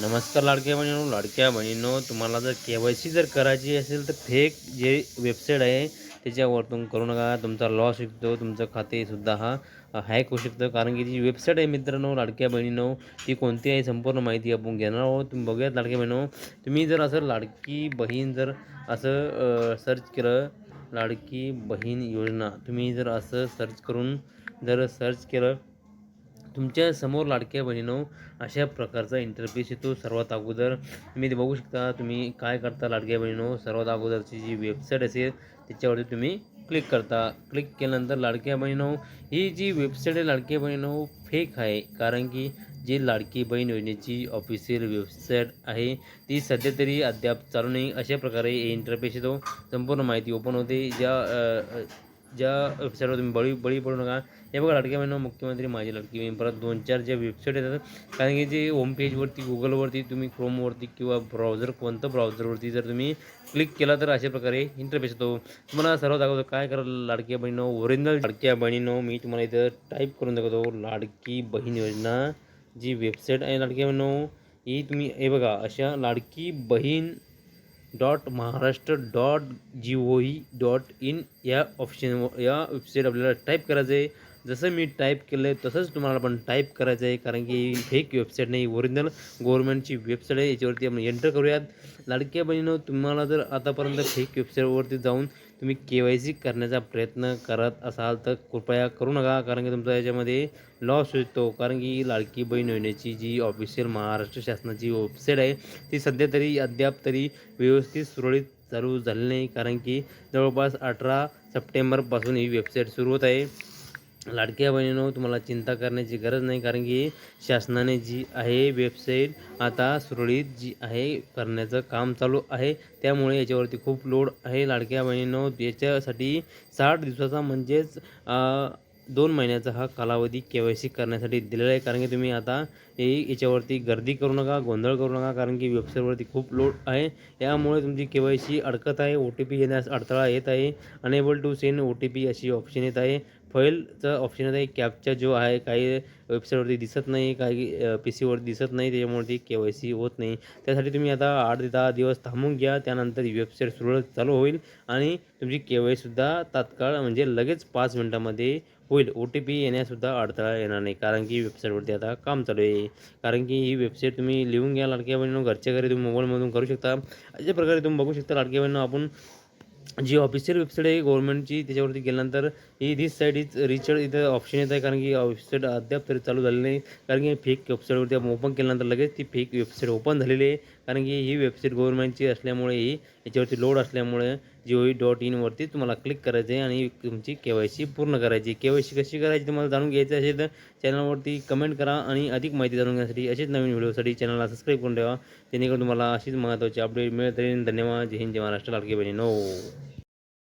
नमस्कार लाडक्या बहिणीनो लाडक्या बहिणीनो तुम्हाला जर के वाय सी जर करायची असेल तर फेक जे वेबसाईट आहे त्याच्यावरतून करू नका. तुमचा लॉस शकतो तुमचं खातेसुद्धा हा हॅक होऊ शकतं. कारण की जी वेबसाईट आहे मित्रांनो लाडक्या बहिणीनो ती कोणती आहे संपूर्ण माहिती आपण घेणार आहोत. तुम्ही बघूयात लाडक्या बहिणो तुम्ही जर असं लाडकी बहीण जर असं सर्च केलं लाडकी बहीण योजना तुम्ही जर असं सर्च करून जर सर्च केलं तुमच्यासमोर लाडक्या बहिणीनो अशा प्रकारचा इंटरफेस येतो सर्वात अगोदर. तुम्ही ते बघू शकता तुम्ही काय करता लाडक्या बहिणीनो सर्वात अगोदरची जी वेबसाईट असेल त्याच्यावरती तुम्ही क्लिक करता. क्लिक केल्यानंतर लाडक्या बहिणीनो ही जी वेबसाईट आहे लाडक्या बहिणीनो फेक आहे. कारण की जी लाडकी बहीण योजनेची ऑफिशियल वेबसाईट आहे ती सध्या तरी अद्याप चालू नाही. अशा प्रकारे इंटरफेस येतो. संपूर्ण माहिती ओपन होते. ज्या ज्या वेबसाईटवर तुम्ही बळी बळी पडू नका. हे बघा लाडक्या बहिणी मुख्यमंत्री माझी लाडकी बहीण. परत दोन चार ज्या वेबसाईट येतात कारण की जे होम पेजवरती गुगलवरती तुम्ही क्रोमवरती किंवा ब्राउझर कोणतं ब्राउझरवरती जर तुम्ही क्लिक केला तर अशा प्रकारे इंटरफेस येतो. तुम्हाला सर्व दाखवतो काय करा लाडक्या बहिणीनो ओरिजिनल लाडक्या बहिणीनो मी तुम्हाला इथं टाईप करून दाखवतो. लाडकी बहीण योजना जी वेबसाईट आहे लाडक्या बहिणीनो ही तुम्ही हे बघा अशा Ladki Bahin dot Maharashtra dot G O E dot in या ऑप्शन या वेबसाईट आपल्याला टाईप करायचं आहे जसं मी टाईप केलं आहे तसंच तुम्हाला पण टाईप करायचं आहे कारण की फेक वेबसाईट नाही ओरिजिनल गव्हर्नमेंटची वेबसाईट आहे याच्यावरती आपण एंटर करूयात. लाडक्या बहिणीनं तुम्हाला जर आतापर्यंत फेक वेबसाईटवरती जाऊन तुम्ही के वाय सी करण्याचा प्रयत्न करत असाल तर कृपया करू नका कारण की तुमचा याच्यामध्ये लॉस होतो. कारण की लाडकी बहीण योजनेची जी ऑफिशियल महाराष्ट्र शासनाची वेबसाईट आहे ती सध्या तरी अद्याप तरी व्यवस्थित सुरळीत चालू झाली नाही कारण की जवळपास अठरा सप्टेंबरपासून ही वेबसाईट सुरू होत आहे. लाडक्या बहिणीनो तुम्हाला चिंता करण्याची गरज नाही कारण की शासनाने जी आहे वेबसाईट आता सुरळीत जी आहे करण्याचं काम चालू आहे. त्यामुळे याच्यावरती खूप लोड आहे लाडक्या बहिणीनो. याच्यासाठी साठ दिवसाचा म्हणजेच दोन महिन्याचा हा कालावधी के वाय सी करण्यासाठी दिलेला आहे. कारण की तुम्ही आता हे याच्यावरती गर्दी करू नका गोंधळ करू नका कारण की वेबसाईटवरती खूप लोड आहे. यामुळे तुमची के वाय सी अडकत आहे ओ टी पी येण्यास अडथळा येत आहे. Unable to send O T P अशी ऑप्शन येत आहे. फाईलचं ऑप्शन आहे कॅपचा जो आहे काही वेबसाईटवरती दिसत नाही काही पी सीवरती दिसत नाही त्याच्यामुळे ती के वाय सी होत नाही. त्यासाठी तुम्ही आता आठ ते दहा दिवस थांबून घ्या त्यानंतर ही वेबसाईट सुरळीत चालू होईल आणि तुमची के वाय सुद्धा तात्काळ म्हणजे लगेच पाच मिनटामध्ये होईल. ओ टी पी येण्यासुद्धा अडथळा येणार नाही कारण की वेबसाईटवरती आता काम चालू आहे. कारण की ही वेबसाईट तुम्ही लिहून घ्या लाडक्या बहिणीनं घरच्या घरी तुम्ही मोबाईलमधून करू शकता. अशा प्रकारे तुम्ही बघू शकता लाडक्या बहिणीनं आपण जी ऑफिशियल वेबसाईट आहे गव्हर्नमेंटची त्याच्यावरती गेल्यानंतर ही दिस साईड इज रिचर्ड इथं ऑप्शन येत आहे कारण की वेबसाईट अद्याप तरी चालू झाली नाही. कारण की फेक वेबसाईटवरती आपण ओपन केल्यानंतर लगेच ती फेक वेबसाईट ओपन झालेली आहे. कारण की ही वेबसाईट गव्हर्नमेंटची असल्यामुळे ही याच्यावरती लोड असल्यामुळे जीओई डॉट इनवरती तुम्हाला क्लिक करायचं आहे आणि तुमची के वाय सी पूर्ण करायची के वाय सी कशी करायची तुम्हाला जाणून घ्यायचं असेल तर चॅनलवरती कमेंट करा आणि अधिक माहिती जाणून घेण्यासाठी असेच नवीन व्हिडिओसाठी चॅनलला सबस्क्राईब करून ठेवा. जेणेकरून तुम्हाला अशीच महत्त्वाची अपडेट मिळत राहील धन्यवाद. जय हिंद. जय महाराष्ट्र. लाडके बहिणी. नो